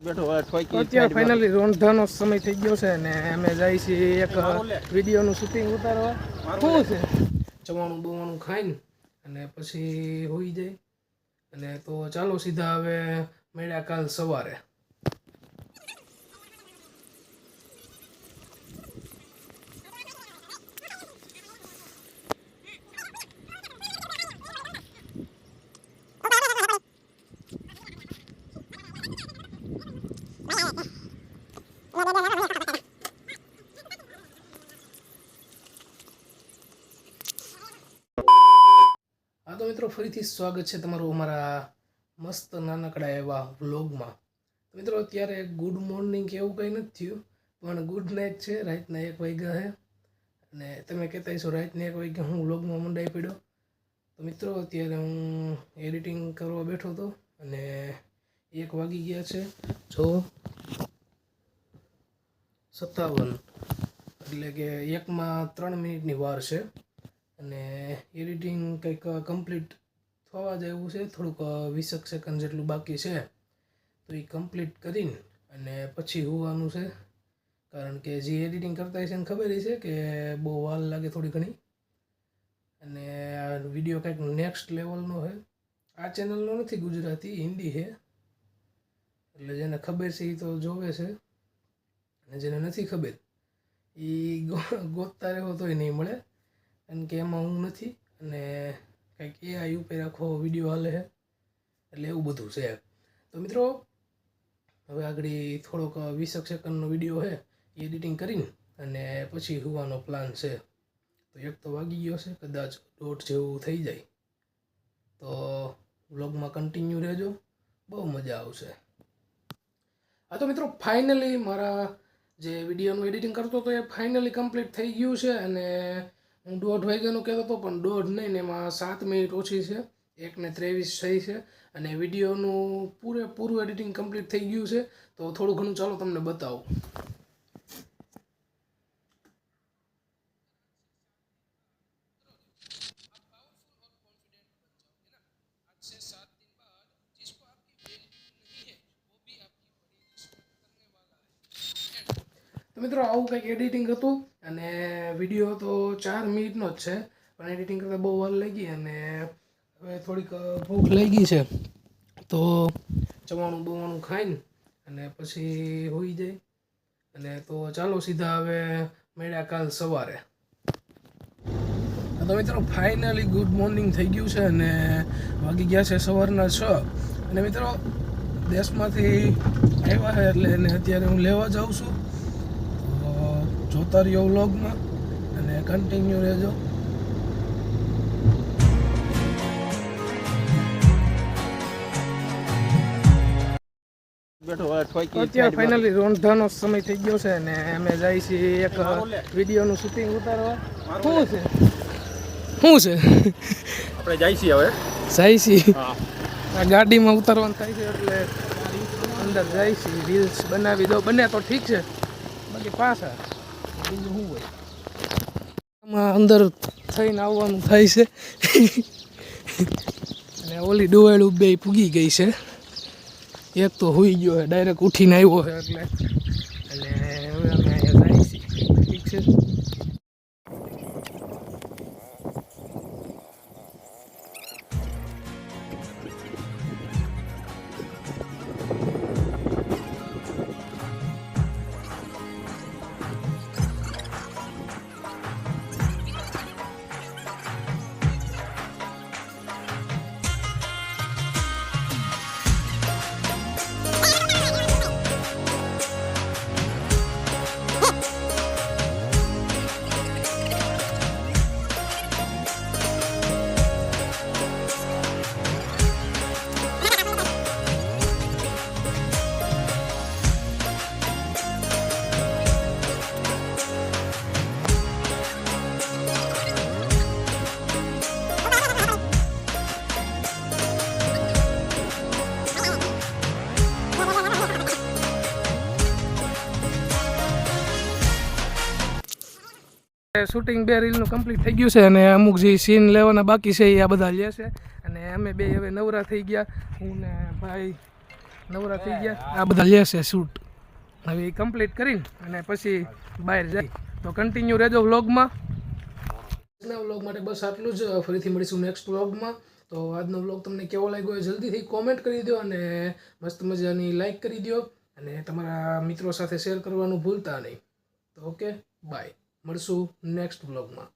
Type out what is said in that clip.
અત્યારે ફાઇનલી રોંધાનો સમય થઈ ગયો છે અને અમે જાય છીએ એક વિડીયોનું શૂટિંગ ઉતારવા. શું છે? ચવાણું બવાણું ખાઈને અને પછી હોઈ જાય. અને તો ચાલો સીધા હવે મળ્યા કાલ સવારે. મિત્રો, ફરીથી સ્વાગત છે તમારું અમારા મસ્ત નાનકડા એવા વ્લોગમાં. તો મિત્રો, અત્યારે ગુડ મોર્નિંગ એવું કંઈ નથી થયું, પણ ગુડ નાઇટ છે. રાતના એક વાગ્યા છે અને તમે કહેતા હશો, રાતના એક વાગ્યા હું વ્લોગમાં મંડાઈ પડ્યો. તો મિત્રો, અત્યારે હું એડિટિંગ કરવા બેઠો હતો અને એક વાગી ગયા છે જો સત્તાવન. એટલે કે એકમાં ત્રણ મિનિટની વાર છે. અને એડિટિંગ કંઈક કમ્પ્લીટ થવા જેવું છે, થોડુંક વીસેક સેકન્ડ જેટલું બાકી છે. તો એ કમ્પ્લીટ કરીને અને પછી હોવાનું છે. કારણ કે જે એડિટિંગ કરતા હશે એને ખબર છે કે બહુ વાર લાગે થોડી ઘણી. અને આ વીડિયો કંઈક નેક્સ્ટ લેવલનો છે. આ ચેનલનો નથી ગુજરાતી, હિન્દી છે. એટલે જેને ખબર છે એ તો જોવે છે. અને જેને નથી ખબર એ ગોતતા રહેવો તોય નહીં મળે. કારણ કે એમાં હું નથી અને કંઈક એઆઈ ઉપર આખો વીડિયો હાલે છે. એટલે એવું બધું છે. તો મિત્રો, હવે આગળ થોડોક વીસક સેકન્ડનો વીડિયો છે એ એડિટિંગ કરીને અને પછી હોવાનો પ્લાન છે. તો એક તો વાગી ગયો છે, કદાચ દોઢ જેવું થઈ જાય. તો વ્લોગમાં કન્ટિન્યુ રહેજો. બહુ મજા આવશે. હા તો મિત્રો ફાઇનલી મારા જે વિડીયોનું એડિટિંગ કરતો હતો એ ફાઇનલી કમ્પ્લીટ થઈ ગયું છે અને હું દોઢ વાગ્યાનું કહેતો હતો, પણ દોઢ નહીં ને એમાં સાત મિનિટ ઓછી છે. એકને ત્રેવીસ થઈ છે અને વિડીયોનું પૂરેપૂરું એડિટિંગ કમ્પ્લીટ થઈ ગયું છે. તો થોડું ઘણું ચાલો તમને બતાવું. તો મિત્રો, આવું કંઈક એડિટિંગ હતું અને વીડિયો તો ચાર મિનિટનો જ છે, પણ એડિટિંગ કરતાં બહુ વાર લાગી અને હવે થોડીક ભૂખ લાગી છે. તો ચવાણું બમવાનું ખાઈને અને પછી હોઈ જાય. અને તો ચાલો સીધા હવે મળ્યા કાલ સવારે. તો મિત્રો ફાઇનલી ગુડ મોર્નિંગ થઈ ગયું છે અને વાગી ગયા છે સવારના છ. અને મિત્રો દેશમાંથી આવ્યા છે એટલે એને અત્યારે હું લેવા જાઉં છું. જોતા રહ્યો વ્લોગમાં અને કન્ટિન્યુ રહેજો. ફાઇનલી રોંધાનો સમય થઈ ગયો છે અને અમે જાય છીએ એક વિડીયોનું શૂટિંગ ઉતારવા. શું છે? શું છે? આપણે જાય છીએ હવે. જાય છીએ. ગાડીમાં ઉતારવાનું થાય છે એટલે અંદર જાય છે રીલ્સ બનાવી દો બને તો ઠીક છે. બાકી પાછા બીજું અંદર થઈને આવવાનું થાય છે. અને ઓલી ડોવાળું બે પૂગી ગઈ છે. એક તો હોઈ ગયો છે ડાયરેક્ટ ઉઠીને આવ્યો છે એટલે. અને હવે અમે અહીંયા જાય છીએ. ઠીક છે. શૂટિંગ બે રીલનું કમ્પ્લીટ થઈ ગયું છે અને અમુક જે સીન લેવાના બાકી છે એ આ બધા લે છે. અને અમે બે હવે નવરા થઈ ગયા. હું ને ભાઈ નવરા થઈ ગયા. આ બધા લેશે શૂટ હવે એ કમ્પ્લીટ કરીને અને પછી બહાર જાય. તો કન્ટિન્યુ રહેજો વ્લોગમાં આજના વ્લોગ માટે બસ આટલું જ. ફરીથી મળીશું નેક્સ્ટ વ્લોગમાં તો આજનો વ્લોગ તમને કેવો લાગ્યો એ જલ્દીથી કોમેન્ટ કરી દો અને મસ્ત મજાની લાઇક કરી દો. અને તમારા મિત્રો સાથે શેર કરવાનું ભૂલતા નહીં. તો ઓકે બાય મળશું નેક્સ્ટ વ્લોગમાં